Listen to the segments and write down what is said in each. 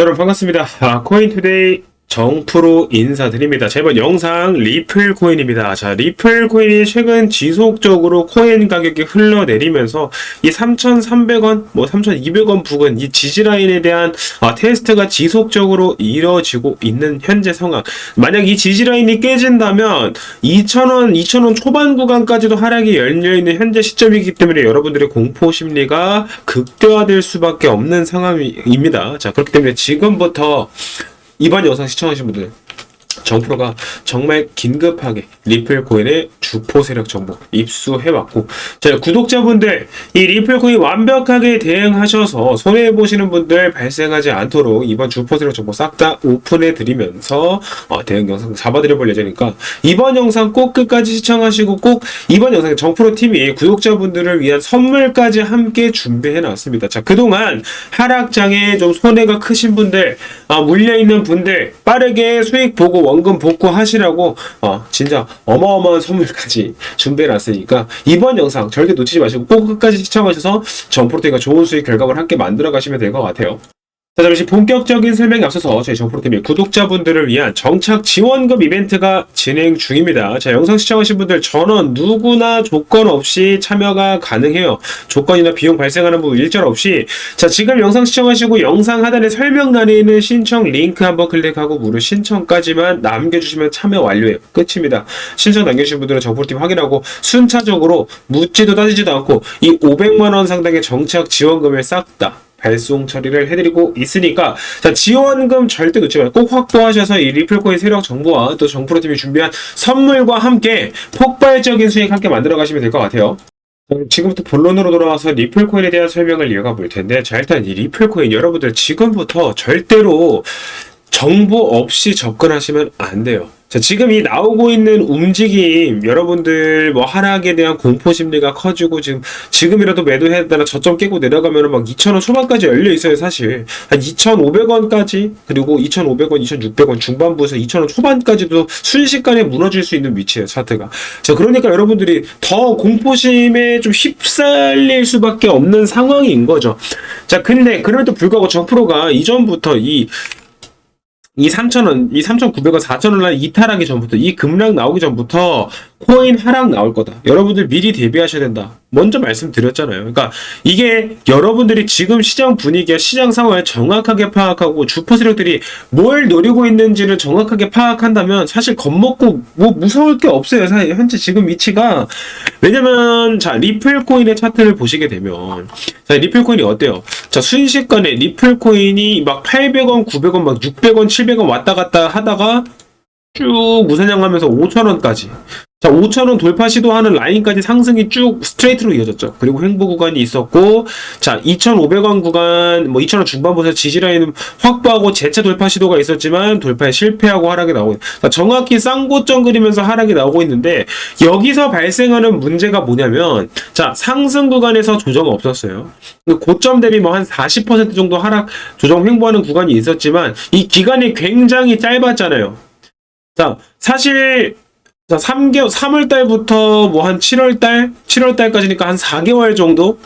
여러분 반갑습니다. 아, 코인투데이 정프로 인사드립니다. 자, 이번 영상 리플 코인입니다. 자, 리플 코인이 최근 지속적으로 코인 가격이 흘러내리면서 이 3,300원, 뭐 3,200원 부근 이 지지 라인에 대한 아, 테스트가 지속적으로 이뤄지고 있는 현재 상황. 만약 이 지지 라인이 깨진다면 2,000원, 2,000원 초반 구간까지도 하락이 열려 있는 현재 시점이기 때문에 여러분들의 공포 심리가 극대화될 수밖에 없는 상황입니다. 자, 그렇기 때문에 지금부터 이번 영상 시청하신 분들 정프로가 정말 긴급하게 리플 코인의 주포 세력 정보 입수해왔고 자 구독자분들 이 리플 코인 완벽하게 대응하셔서 손해 보시는 분들 발생하지 않도록 이번 주포 세력 정보 싹 다 오픈해 드리면서 어, 대응 영상 잡아드려 볼 예정이니까 이번 영상 꼭 끝까지 시청하시고 꼭 이번 영상에 정프로 팀이 구독자분들을 위한 선물까지 함께 준비해 놨습니다. 자 그동안 하락장에 좀 손해가 크신 분들 아, 물려 있는 분들 빠르게 수익 보고 원금 복구하시라고 어, 진짜 어마어마한 선물까지 준비해 놨으니까 이번 영상 절대 놓치지 마시고 꼭 끝까지 시청하셔서 정프로테이가 좋은 수익 결과물 함께 만들어 가시면 될 것 같아요. 자, 잠시 본격적인 설명에 앞서서 저희 정프로팀의 구독자분들을 위한 정착 지원금 이벤트가 진행 중입니다. 자, 영상 시청하신 분들 전원 누구나 조건 없이 참여가 가능해요. 조건이나 비용 발생하는 부분 일절 없이 자, 지금 영상 시청하시고 영상 하단의 설명란에 있는 신청 링크 한번 클릭하고 무료 신청까지만 남겨주시면 참여 완료예요. 끝입니다. 신청 남겨주신 분들은 정프로팀 확인하고 순차적으로 묻지도 따지지도 않고 이 500만원 상당의 정착 지원금을 싹 다 발송 처리를 해드리고 있으니까 자 지원금 절대 놓지 말고 꼭 확보하셔서 이 리플코인 세력 정보와 또 정프로팀이 준비한 선물과 함께 폭발적인 수익 함께 만들어 가시면 될 것 같아요. 자, 그럼 지금부터 본론으로 돌아와서 리플코인에 대한 설명을 이어가 볼 텐데 자 일단 이 리플코인 여러분들 지금부터 절대로 정보 없이 접근하시면 안 돼요. 자, 지금 이 나오고 있는 움직임, 여러분들 뭐 하락에 대한 공포 심리가 커지고 지금, 지금이라도 매도했다가 저점 깨고 내려가면 막 2,000원 초반까지 열려 있어요, 사실. 한 2,500원까지, 그리고 2,500원, 2,600원 중반부에서 2,000원 초반까지도 순식간에 무너질 수 있는 위치예요, 차트가. 자, 그러니까 여러분들이 더 공포심에 좀 휩쓸릴 수밖에 없는 상황인 거죠. 자, 근데 그럼에도 불구하고 정프로가 이전부터 이 이 3,000원, 이 3,900원, 4,000원 날 이탈하기 전부터, 이 급락 나오기 전부터 코인 하락 나올 거다. 여러분들 미리 대비하셔야 된다. 먼저 말씀드렸잖아요. 그러니까 이게 여러분들이 지금 시장 분위기와 시장 상황을 정확하게 파악하고 주포 세력들이 뭘 노리고 있는지를 정확하게 파악한다면 사실 겁먹고 뭐 무서울 게 없어요. 사실 현재 지금 위치가 왜냐면 자 리플 코인의 차트를 보시게 되면 자 리플 코인이 어때요? 자 순식간에 리플 코인이 막 800원, 900원, 막 600원, 700원 왔다 갔다 하다가 쭉 무사냥하면서 5,000원까지. 자, 5,000원 돌파 시도하는 라인까지 상승이 쭉 스트레이트로 이어졌죠. 그리고 횡보 구간이 있었고, 자, 2,500원 구간, 뭐 2,000원 중반부터 지지라인 확보하고 재차 돌파 시도가 있었지만 돌파에 실패하고 하락이 나오고, 자, 정확히 쌍고점 그리면서 하락이 나오고 있는데, 여기서 발생하는 문제가 뭐냐면, 자, 상승 구간에서 조정 없었어요. 그 고점 대비 뭐 한 40% 정도 하락, 조정 횡보하는 구간이 있었지만, 이 기간이 굉장히 짧았잖아요. 자, 사실 자, 3개월 3월 달부터 뭐 한 7월 달, 7월 달까지니까 한 4개월 정도.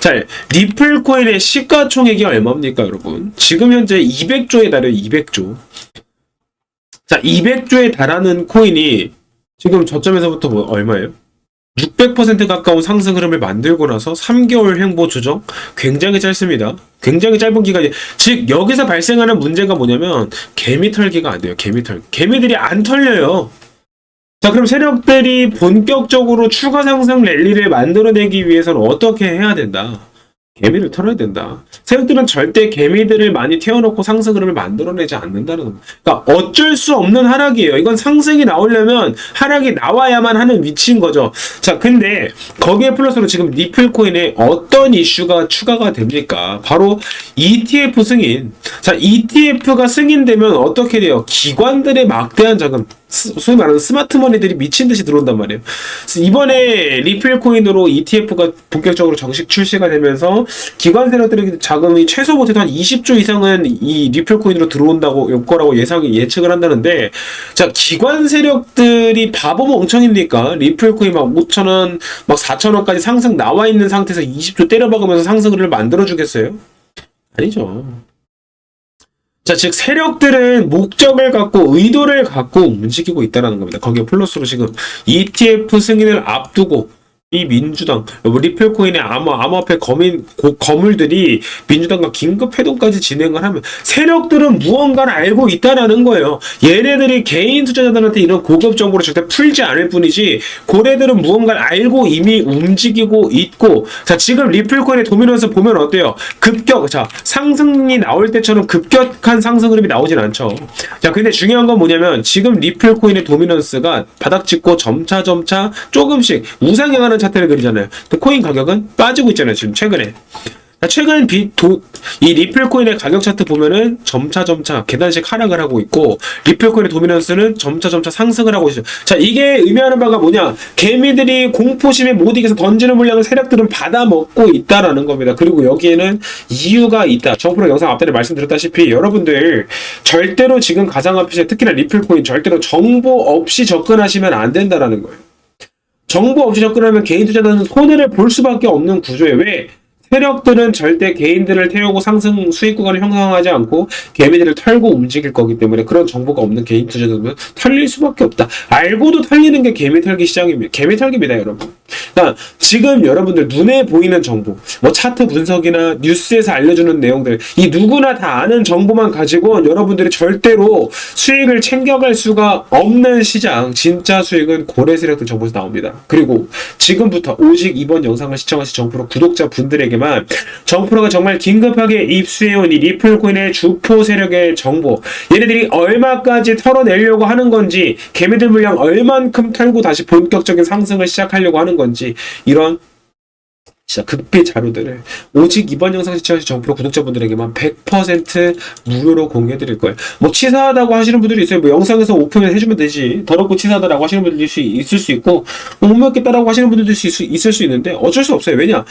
자, 리플 코인의 시가총액이 얼마입니까, 여러분? 지금 현재 200조에 달해요, 200조. 자, 200조에 달하는 코인이 지금 저점에서부터 뭐 얼마예요? 600% 가까운 상승 흐름을 만들고 나서 3개월 횡보 조정 굉장히 짧습니다. 굉장히 짧은 기간이 즉 여기서 발생하는 문제가 뭐냐면 개미 털기가 안 돼요. 개미 털. 개미들이 안 털려요. 자, 그럼 세력들이 본격적으로 추가 상승 랠리를 만들어내기 위해서는 어떻게 해야 된다? 개미를 털어야 된다. 세력들은 절대 개미들을 많이 태워놓고 상승 흐름을 만들어내지 않는다는 겁니다. 그러니까 어쩔 수 없는 하락이에요. 이건 상승이 나오려면 하락이 나와야만 하는 위치인 거죠. 자, 근데 거기에 플러스로 지금 리플코인에 어떤 이슈가 추가가 됩니까? 바로 ETF 승인. 자, ETF가 승인되면 어떻게 돼요? 기관들의 막대한 자금, 스- 소위 말하는 스마트 머니들이 미친 듯이 들어온단 말이에요. 이번에 리플 코인으로 ETF가 본격적으로 정식 출시가 되면서 기관 세력들의 자금이 최소 못해도 한 20조 이상은 이 리플 코인으로 들어온다고 올 거라고 예상이 예측을 한다는데 자 기관 세력들이 바보 멍청입니까? 리플 코인 막 5천 원, 막 4천 원까지 상승 나와 있는 상태에서 20조 때려박으면서 상승을 만들어 주겠어요? 아니죠. 자, 즉 세력들은 목적을 갖고 의도를 갖고 움직이고 있다는 겁니다. 거기에 플러스로 지금 ETF 승인을 앞두고 이 민주당 뭐 리플코인의 암호 암호화폐 거민 고- 거물들이 민주당과 긴급 회동까지 진행을 하면 세력들은 무언가를 알고 있다라는 거예요. 얘네들이 개인 투자자들한테 이런 고급 정보를 절대 풀지 않을 뿐이지 고래들은 무언가를 알고 이미 움직이고 있고 자 지금 리플코인의 도미넌스 보면 어때요? 급격 자 상승이 나올 때처럼 급격한 상승 흐름이 나오진 않죠. 자 근데 중요한 건 뭐냐면 지금 리플코인의 도미넌스가 바닥 찍고 점차 점차 조금씩 우상향하는 차트를 그리잖아요. 근데 코인 가격은 빠지고 있잖아요. 지금 최근에. 자, 최근 비, 도, 이 리플코인의 가격 차트 보면은 점차 점차 계단식 하락을 하고 있고 리플코인의 도미넌스는 점차 점차 상승을 하고 있어요. 자 이게 의미하는 바가 뭐냐? 개미들이 공포심에 못 이겨서 던지는 물량을 세력들은 받아먹고 있다라는 겁니다. 그리고 여기에는 이유가 있다. 정프로 영상 앞전에 말씀드렸다시피 여러분들 절대로 지금 가상화폐 특히나 리플코인 절대로 정보 없이 접근하시면 안 된다라는 거예요. 정보 없이 접근하면 개인 투자자는 손해를 볼 수밖에 없는 구조에 왜 세력들은 절대 개인들을 태우고 상승 수익 구간을 형성하지 않고 개미들을 털고 움직일 거기 때문에 그런 정보가 없는 개인 투자자들은 털릴 수밖에 없다. 알고도 털리는 게 개미 털기 시장입니다. 개미 털기입니다, 여러분. 그러니까 지금 여러분들 눈에 보이는 정보, 뭐 차트 분석이나 뉴스에서 알려주는 내용들, 이 누구나 다 아는 정보만 가지고 여러분들이 절대로 수익을 챙겨갈 수가 없는 시장, 진짜 수익은 고래 세력들 정보에서 나옵니다. 그리고 지금부터 오직 이번 영상을 시청하신 정프로 구독자 분들에게만 정프로가 정말 긴급하게 입수해온 이 리플코인의 주포 세력의 정보, 얘네들이 얼마까지 털어내려고 하는 건지, 개미들 물량 얼만큼 털고 다시 본격적인 상승을 시작하려고 하는 건지, 이런 진짜 극비 자료들을 오직 이번 영상 시청하신 정프로 구독자분들에게만 100% 무료로 공개해드릴 거예요. 뭐 치사하다고 하시는 분들이 있어요. 뭐 영상에서 오픈을 해주면 되지. 더럽고 치사하다라고 하시는 분들이 있을 수- 있고 뭐 못 먹겠다라고 하시는 분들도 있을 수, 있는데 어쩔 수 없어요. 왜냐?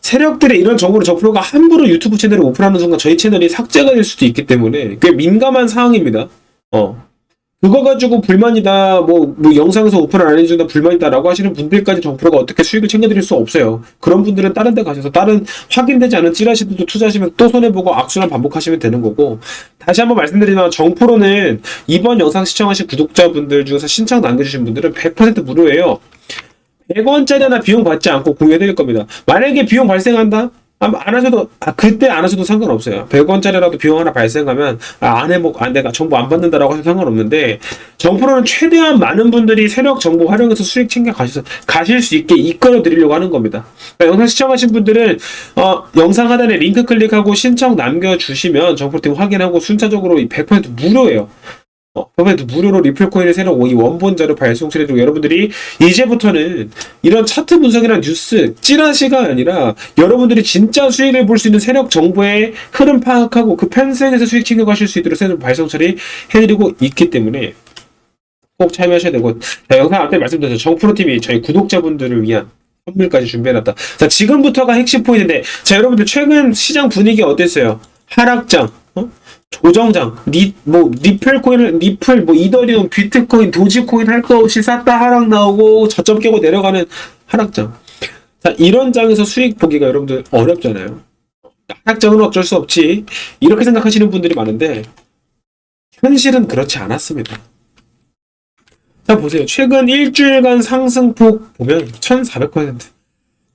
세력들의 이런 정보를 정프로가 함부로 유튜브 채널을 오픈하는 순간 저희 채널이 삭제가 될 수도 있기 때문에 꽤 민감한 사항입니다. 어. 그거 가지고 불만이다, 뭐, 뭐, 영상에서 오픈을 안 해준다, 불만이다라고 하시는 분들까지 정프로가 어떻게 수익을 챙겨드릴 수 없어요. 그런 분들은 다른 데 가셔서 다른 확인되지 않은 찌라시들도 투자하시면 또 손해보고 악순환 반복하시면 되는 거고, 다시 한번 말씀드리지만 정프로는 이번 영상 시청하신 구독자분들 중에서 신청 남겨주신 분들은 100% 무료예요. 100원짜리 하나 비용 받지 않고 공유해드릴 겁니다. 만약에 비용 발생한다? 아, 안 하셔도, 아, 그때 안 하셔도 상관없어요. 100원짜리라도 비용 하나 발생하면, 아, 안 해먹, 안 내가 정보 안 받는다라고 해서 상관없는데, 정프로는 최대한 많은 분들이 세력 정보 활용해서 수익 챙겨 가셔서, 가실 수 있게 이끌어 드리려고 하는 겁니다. 그러니까 영상 시청하신 분들은, 어, 영상 하단에 링크 클릭하고 신청 남겨주시면 정프로팀 확인하고 순차적으로 100% 무료예요. 어, 법에도 무료로 리플 코인을 새로 이 원본 자료 발송 처리해주고 여러분들이 이제부터는 이런 차트 분석이나 뉴스 찌라시가 아니라 여러분들이 진짜 수익을 볼 수 있는 세력 정보의 흐름 파악하고 그 편성에서 수익 챙겨가실 수 있도록 새로 발송 처리 해드리고 있기 때문에 꼭 참여하셔야 되고. 자, 영상 앞에 말씀드렸죠. 정프로TV 저희 구독자분들을 위한 선물까지 준비해놨다. 자 지금부터가 핵심 포인트인데 자 여러분들 최근 시장 분위기 어땠어요? 하락장. 어? 조정장, 리, 뭐, 리플 코인을, 리플, 뭐, 이더리움, 비트코인, 도지코인 할 거 없이 쌌다 하락 나오고, 저점 깨고 내려가는 하락장. 자, 이런 장에서 수익 보기가 여러분들 어렵잖아요. 하락장은 어쩔 수 없지. 이렇게 생각하시는 분들이 많은데, 현실은 그렇지 않았습니다. 자, 보세요. 최근 일주일간 상승폭 보면 1400%.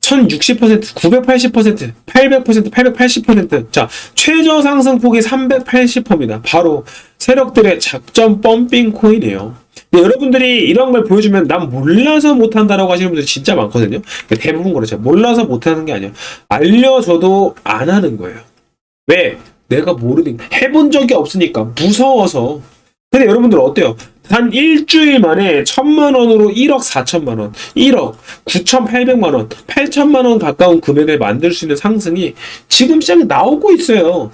1060%, 980%, 800%, 880%. 자, 최저 상승폭이 380%입니다. 바로 세력들의 작전 펌핑 코인이에요. 근데 여러분들이 이런 걸 보여주면 난 몰라서 못한다라고 하시는 분들이 진짜 많거든요. 근데 대부분 그렇죠. 몰라서 못하는 게 아니에요. 알려줘도 안 하는 거예요. 왜? 내가 모르니까. 해본 적이 없으니까. 무서워서. 근데 여러분들 어때요? 단 일주일 만에 천만 원으로 1억 4천만 원, 1억 9,800만 원, 8천만 원 가까운 금액을 만들 수 있는 상승이 지금 시장에 나오고 있어요.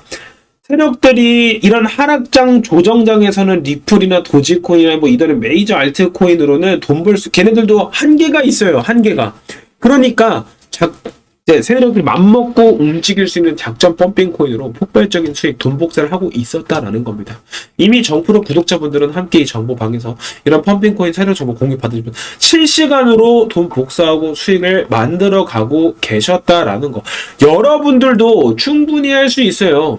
세력들이 이런 하락장 조정장에서는 리플이나 도지코인이나 뭐 이런 메이저 알트코인으로는 돈 벌 수, 걔네들도 한계가 있어요. 한계가. 그러니까 작, 이제 세력들이 맘먹고 움직일 수 있는 작전 펌핑 코인으로 폭발적인 수익 돈 복사를 하고 있었다라는 겁니다. 이미 정프로 구독자분들은 함께 이 정보방에서 이런 펌핑 코인 세력 정보 공유 받으시면 실시간으로 돈 복사하고 수익을 만들어 가고 계셨다라는 거. 여러분들도 충분히 할 수 있어요.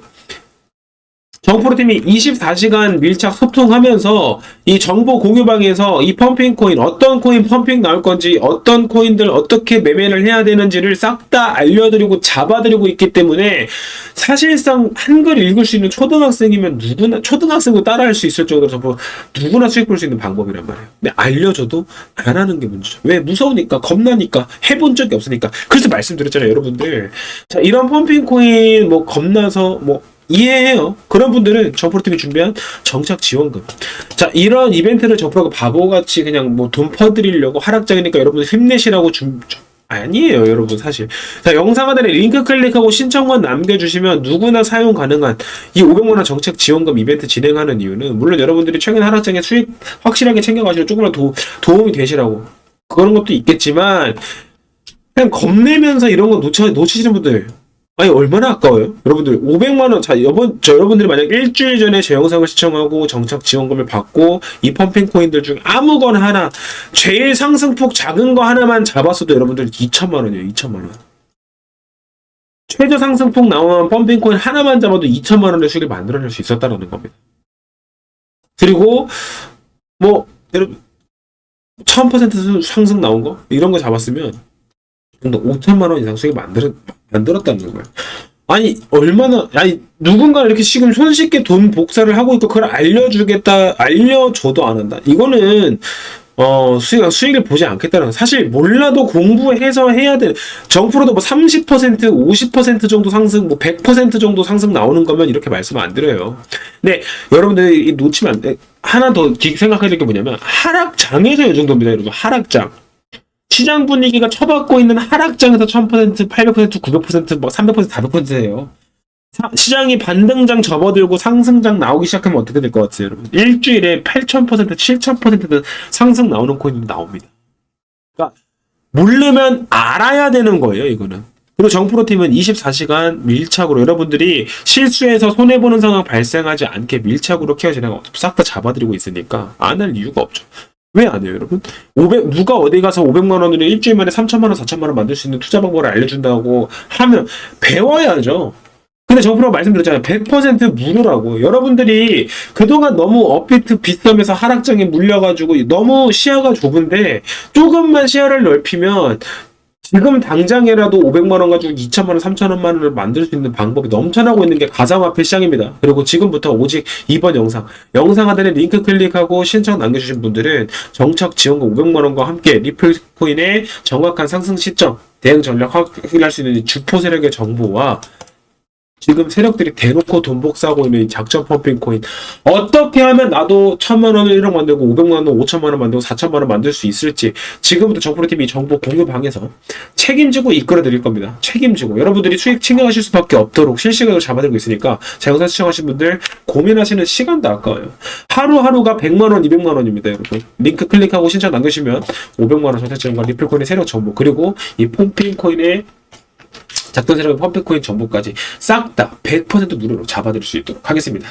정프로팀이 24시간 밀착 소통하면서 이 정보 공유방에서 이 펌핑 코인 어떤 코인 펌핑 나올 건지 어떤 코인들 어떻게 매매를 해야 되는지를 싹 다 알려드리고 잡아드리고 있기 때문에 사실상 한글 읽을 수 있는 초등학생이면 누구나 초등학생도 따라할 수 있을 정도로 정보 누구나 수익 볼 수 있는 방법이란 말이에요. 근데 알려줘도 안 하는 게 문제죠. 왜 무서우니까 겁나니까 해본 적이 없으니까 그래서 말씀드렸잖아요, 여러분들. 자 이런 펌핑 코인 뭐 겁나서 뭐 이해해요. 그런 분들은 정프로팀이 준비한 정착 지원금. 자, 이런 이벤트를 정프로가 바보같이 그냥 뭐 돈 퍼드리려고 하락장이니까 여러분들 힘내시라고 준, 아니에요, 여러분, 사실. 자, 영상 하단에 링크 클릭하고 신청만 남겨주시면 누구나 사용 가능한 이 500만원 정책 지원금 이벤트 진행하는 이유는 물론 여러분들이 최근 하락장에 수익 확실하게 챙겨가시고 조금만 도, 도움이 되시라고. 그런 것도 있겠지만, 그냥 겁내면서 이런 거 놓쳐, 놓치시는 분들 아니 얼마나 아까워요? 여러분들 500만 원. 자, 여번 저 여러분들이 만약 일주일 전에 제 영상을 시청하고 정착 지원금을 받고 이 펌핑 코인들 중 아무거나 하나 제일 상승폭 작은 거 하나만 잡았어도 여러분들 2천만 원이에요. 2천만 원. 최저 상승폭 나오는 펌핑 코인 하나만 잡아도 2천만 원의 수익을 만들어낼 수 있었다는 겁니다. 그리고 뭐 여러분 1000% 상승 나온 거 이런 거 잡았으면 정도 5천만 원 이상 수익 만들 만들었다는 거예요. 아니 얼마나 아니 누군가 이렇게 지금 손쉽게 돈 복사를 하고 있고 그걸 알려주겠다 알려줘도 안 한다. 이거는 어 수익 수익을 보지 않겠다는 거. 사실 몰라도 공부해서 해야 돼. 정프로도 뭐 30% 50% 정도 상승 뭐 100% 정도 상승 나오는 거면 이렇게 말씀 안 드려요. 근데 여러분들이 놓치면 안 돼. 하나 더 기- 생각해야 될 게 뭐냐면 하락장에서 이 정도입니다, 여러분. 하락장. 시장 분위기가 처받고 있는 하락장에서 1000%, 800%, 900%, 뭐 300%, 400%예요. 시장이 반등장 접어들고 상승장 나오기 시작하면 어떻게 될 것 같아요, 여러분? 일주일에 8000%, 7000% 상승 나오는 코인도 나옵니다. 그러니까 모르면 알아야 되는 거예요, 이거는. 그리고 정프로팀은 24시간 밀착으로 여러분들이 실수해서 손해보는 상황 발생하지 않게 밀착으로 케어 진행하고 싹다 잡아드리고 있으니까 안 할 이유가 없죠. 왜 안 해요, 여러분? 500, 누가 어디 가서 500만 원으로 일주일 만에 3천만 원, 4천만 원 만들 수 있는 투자 방법을 알려준다고 하면 배워야죠. 근데 정프로가 말씀드렸잖아요. 100% 무료라고. 여러분들이 그동안 너무 업비트 빗썸에서 하락장에 물려가지고 너무 시야가 좁은데 조금만 시야를 넓히면 지금 당장이라도 500만 원 가지고 2천만 원, 3천만 원을 만들 수 있는 방법이 넘쳐나고 있는 게 가상화폐 시장입니다. 그리고 지금부터 오직 이번 영상, 영상 하단에 링크 클릭하고 신청 남겨주신 분들은 정착 지원금 500만 원과 함께 리플 코인의 정확한 상승 시점, 대응 전략 확인할 수 있는 주포 세력의 정보와 지금 세력들이 대놓고 돈 복사하고 있는 이 작전 펌핑 코인 어떻게 하면 나도 천만 원을 1억 만들고 500만 원, 5천만 원 만들고 4천만 원 만들 수 있을지 지금부터 정프로팀이 정보 공유 방에서 책임지고 이끌어 드릴 겁니다. 책임지고 여러분들이 수익 챙겨가실 수밖에 없도록 실시간으로 잡아들고 있으니까 제 영상 시청하신 분들 고민하시는 시간도 아까워요. 하루하루가 100만 원, 200만 원입니다, 여러분. 링크 클릭하고 신청 남겨주시면 500만 원 정착지원과 리플 코인의 세력 정보 그리고 이 펌핑 코인의 작전 세력의 펌핑 코인 정보까지 싹 다 100% 무료로 잡아드릴 수 있도록 하겠습니다.